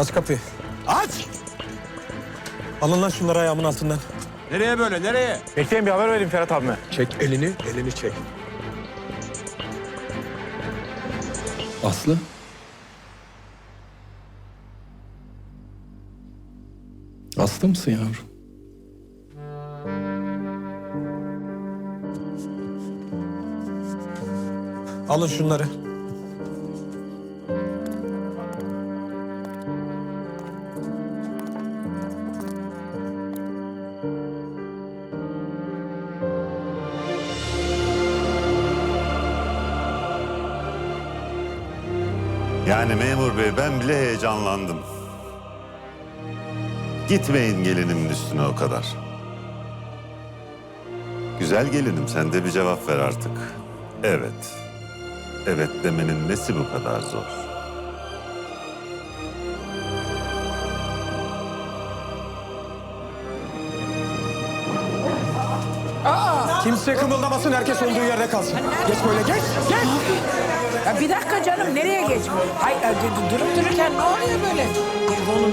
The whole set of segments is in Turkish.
Aç kapıyı. Aç! Alın lan şunları ayağımın altından. Nereye böyle, nereye? Bekleyin bir haber vereyim Ferhat abime. Çek elini, elini çek. Aslı? Aslı mısın yavrum? Alın şunları. Yani memur bey ben bile heyecanlandım. Gitmeyin gelinimin üstüne o kadar. Güzel gelinim sen de bir cevap ver artık. Evet. Evet demenin nesi bu kadar zor? Kimse kımıldamasın, herkes olduğu yerde kalsın. Geç böyle, geç, geç. Ya bir dakika canım nereye geç? Hay e, dur- durup dururken ne oluyor böyle?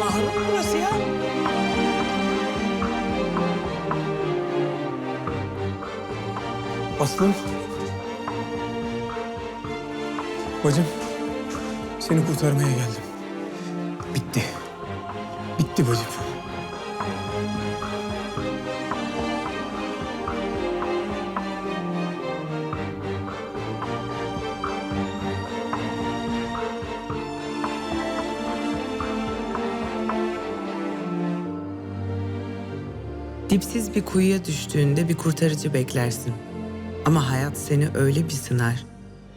Ağrı mı burası ya? Aslım. Bacım, seni kurtarmaya geldim. Bitti. Bitti bacım. Dipsiz bir kuyuya düştüğünde bir kurtarıcı beklersin. Ama hayat seni öyle bir sınar,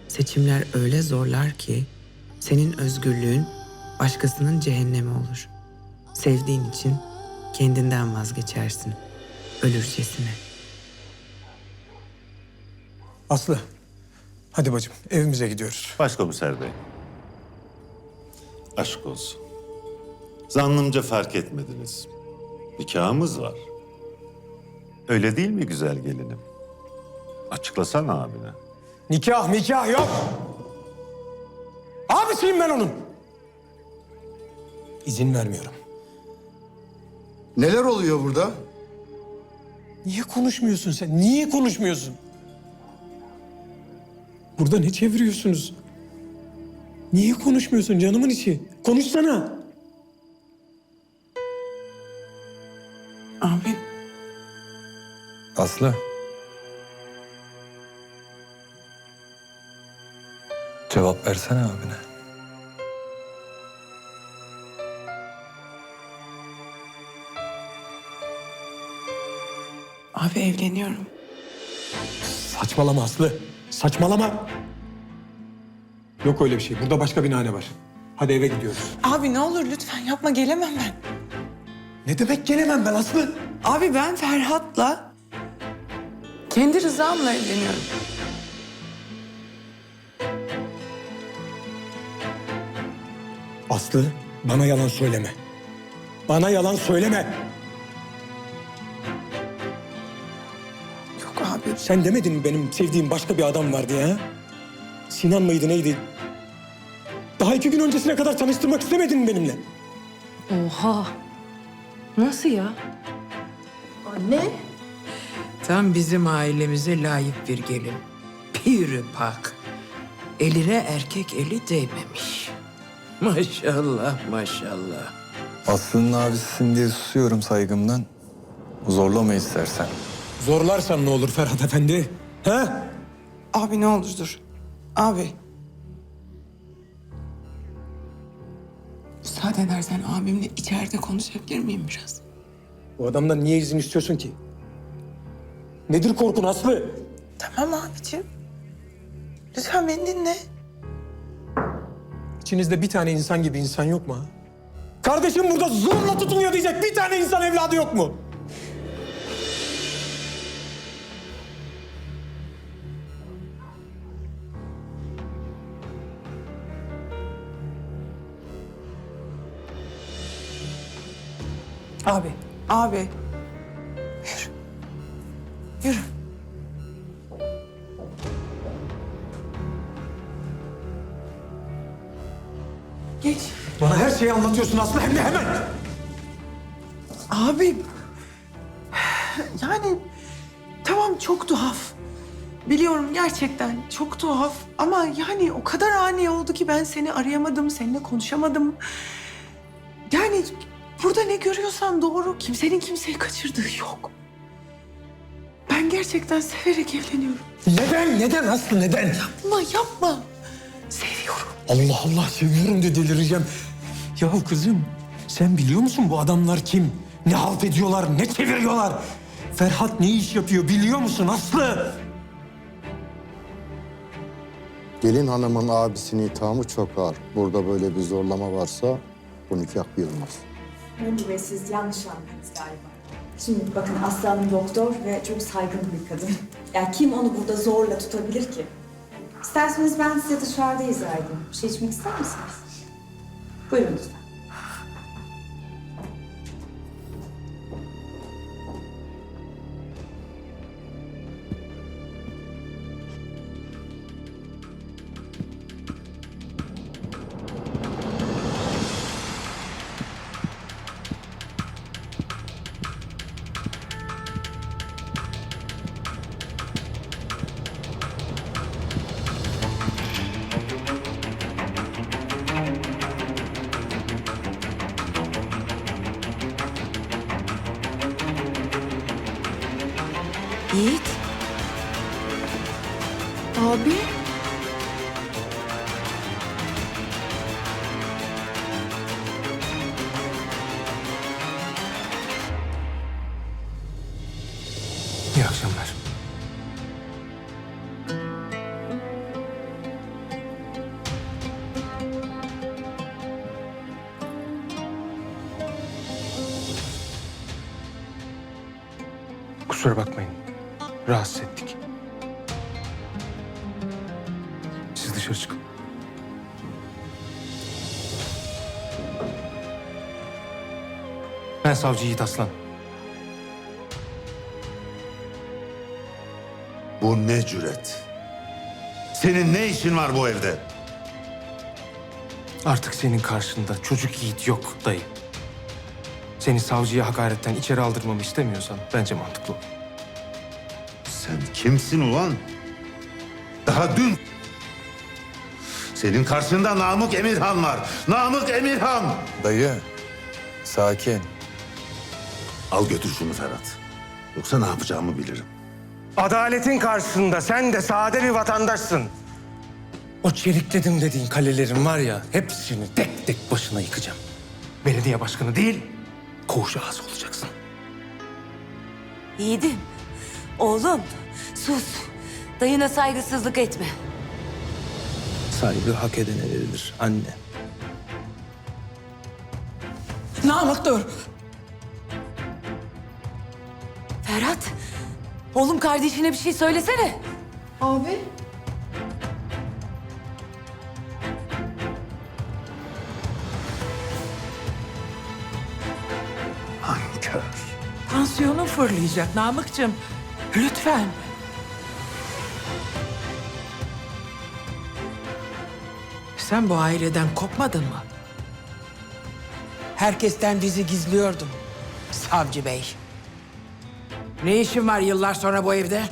seçimler öyle zorlar ki senin özgürlüğün başkasının cehennemi olur. Sevdiğin için kendinden vazgeçersin. Ölürcesine. Aslı, hadi bacım evimize gidiyoruz. Başkomiser bey. Aşk olsun. Zannımca fark etmediniz. Nikahımız var. Öyle değil mi güzel gelinim? Açıklasana abine. Nikah nikah yok. Abisiyim ben onun. İzin vermiyorum. Neler oluyor burada? Niye konuşmuyorsun sen? Niye konuşmuyorsun? Burada ne çeviriyorsunuz? Niye konuşmuyorsun canımın içi? Konuşsana. Aslı. Cevap versene abine. abi evleniyorum. Saçmalama Aslı. Saçmalama. Yok öyle bir şey. Burada başka bir nane var. Hadi eve gidiyoruz. Abi ne olur lütfen yapma gelemem ben. Ne demek gelemem ben Aslı? Abi ben Ferhat'la kendi rızamla evleniyorum. Aslı bana yalan söyleme. Bana yalan söyleme. Yok abi. Sen demedin mi benim sevdiğim başka bir adam var diye ha? Sinan mıydı neydi? Daha iki gün öncesine kadar tanıştırmak istemedin mi benimle? Oha. Nasıl ya? Tam bizim ailemize layık bir gelin. Piri pak. Eline erkek eli değmemiş. Maşallah maşallah. Aslı'nın abisisin diye susuyorum saygımdan. Zorlama istersen. Zorlarsan ne olur Ferhat Efendi? Ha? Abi ne olur dur. Abi. Müsaade edersen abimle içeride konuşabilir miyim biraz? O adamdan niye izin istiyorsun ki? Nedir korkun Aslı? Tamam abicim. Lütfen beni dinle. İçinizde bir tane insan gibi insan yok mu ha? Kardeşim burada zorla tutuluyor diyecek bir tane insan evladı yok mu? Abi. Abi. Yürü. Geç. Bana her şeyi anlatıyorsun Aslı hem de hemen. Abi yani tamam çok tuhaf. Biliyorum gerçekten çok tuhaf ama yani o kadar ani oldu ki ben seni arayamadım, seninle konuşamadım. Yani burada ne görüyorsan doğru. Kimsenin kimseyi kaçırdığı yok. Ben gerçekten severek evleniyorum. Neden? Neden Aslı neden? Yapma yapma. Seviyorum. Allah Allah seviyorum de delireceğim. Ya kızım sen biliyor musun bu adamlar kim? Ne halt ediyorlar, ne çeviriyorlar? Ferhat ne iş yapıyor biliyor musun Aslı? Gelin hanımın abisinin ithamı çok ağır. Burada böyle bir zorlama varsa bu nikah kıyılmaz. Memur Bey siz yanlış anladınız galiba. Şimdi bakın Aslı Hanım doktor ve çok saygın bir kadın. Yani kim onu burada zorla tutabilir ki? İsterseniz ben size dışarıda izah edeyim. Bir şey içmek ister misiniz? Buyurun lütfen. Yiğit. Abi. İyi akşamlar. Kusura bakmayın. Rahatsız ettik. Siz dışarı çıkın. Ben savcı Yiğit Aslan. Bu ne cüret? Senin ne işin var bu evde? Artık senin karşında çocuk Yiğit yok dayı. Seni savcıya hakaretten içeri aldırmamı istemiyorsan bence mantıklı olur. Sen kimsin ulan? Daha dün... Senin karşında Namık Emirhan var. Namık Emirhan! Dayı, sakin. Al götür şunu Ferhat. Yoksa ne yapacağımı bilirim. Adaletin karşısında sen de sade bir vatandaşsın. O çelikledim dediğin kalelerin var ya hepsini tek tek başına yıkacağım. Belediye başkanı değil, koğuş ağası olacaksın. Yiğidim. Oğlum sus. Dayına saygısızlık etme. Saygı hak edene verilir anne. Namık dur. Ferhat. Oğlum kardeşine bir şey söylesene. Abi. Nankör. Tansiyonun fırlayacak Namık'cığım. Lütfen. Sen bu aileden kopmadın mı? Herkesten bizi gizliyordun. Savcı Bey. Ne işin var yıllar sonra bu evde?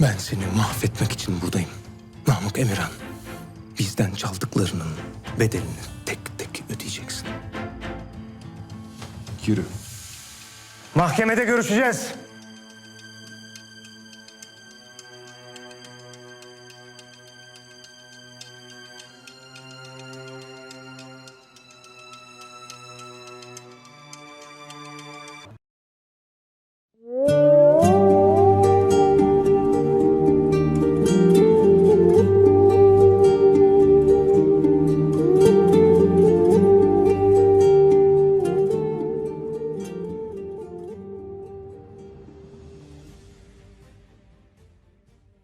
Ben seni mahvetmek için buradayım. Namık Emirhan. Bizden çaldıklarının bedelini tek tek ödeyeceksin. Yürü. Mahkemede görüşeceğiz.